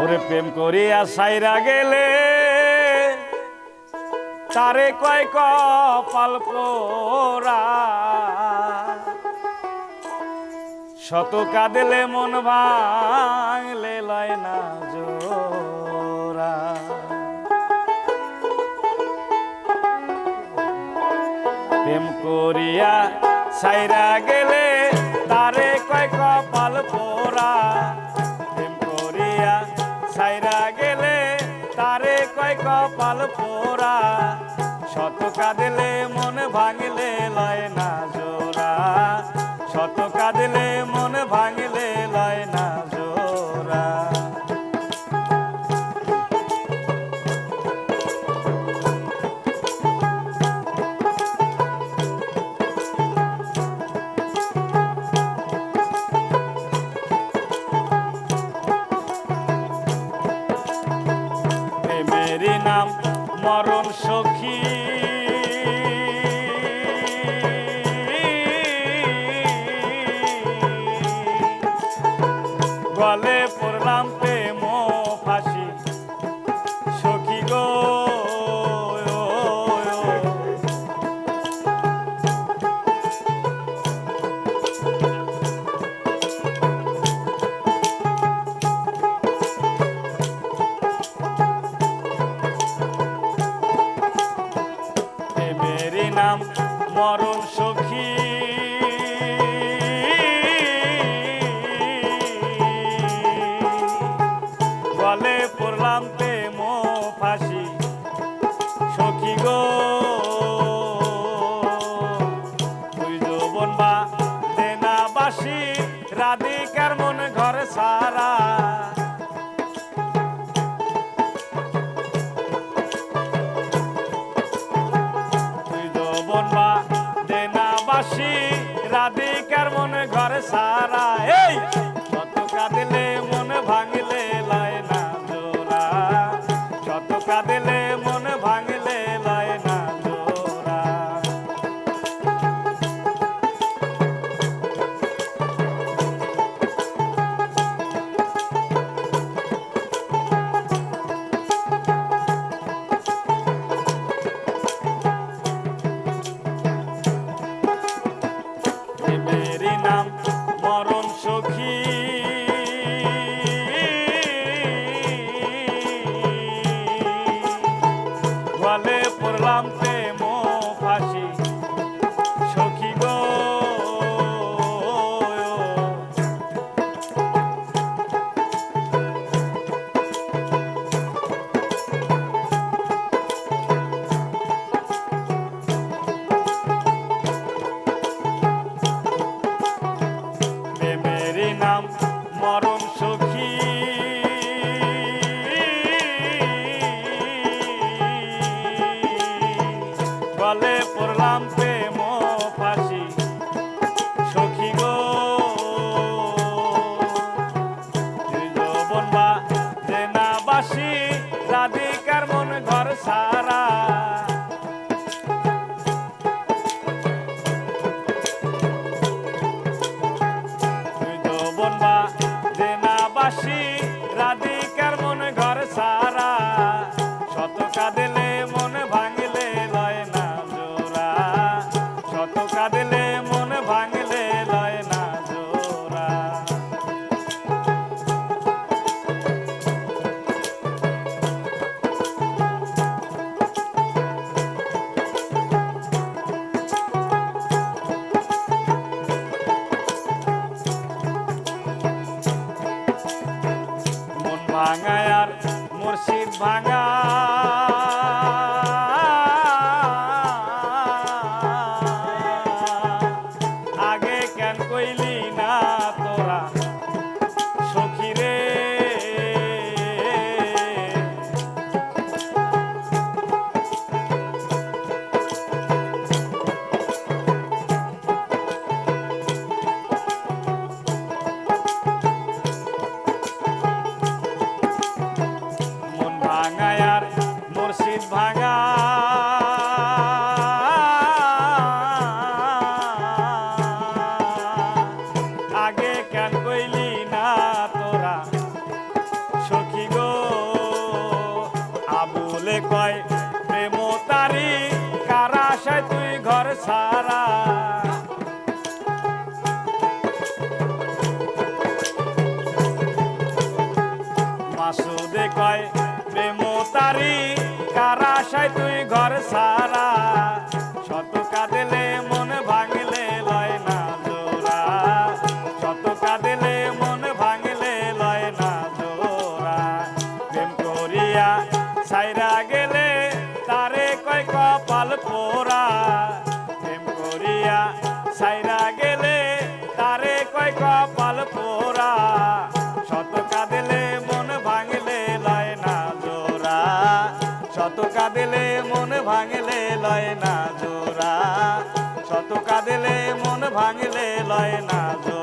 ওরে প্রেম করিয়া সাইরা গেলে, তারে কয় কপাল পোরা শত কাঁদলে মন ভাঙলে লয় না জোরা প্রেম করিয়া সাইরা গেলে, তারে নাম মরণ সখী। গলে নাম মরণ সখী। গলে পড়লাম প্রেম ফাঁসি। সারা গলে পড়লাম প্রেম ফাঁসি। সখী গো তুই যৌবন বা জেনাবাসী রাধিকার মন ঘর সারা। রাধিকার bang. আগে কেন কইলি না তোরা? সখী গো, আবুলে কয়, প্রেম তারি, কারা তুই ঘর সারা মাসুদে কয়, প্রেম তারি, কারা তুই ঘর সারা করিয়া সাইরা গেলে তারে কয় কপাল পোড়া। প্রেম করিয়া সাইরা গেলে তারে কয় কপাল পোড়া। শত কাঁদেলে মন ভাঙলে লয় না জোড়া। শত কাঁদেলে মন ভাঙলে লয় না জোড়া। শত কাঁদেলে মন ভাঙলে লয় না জোড়া।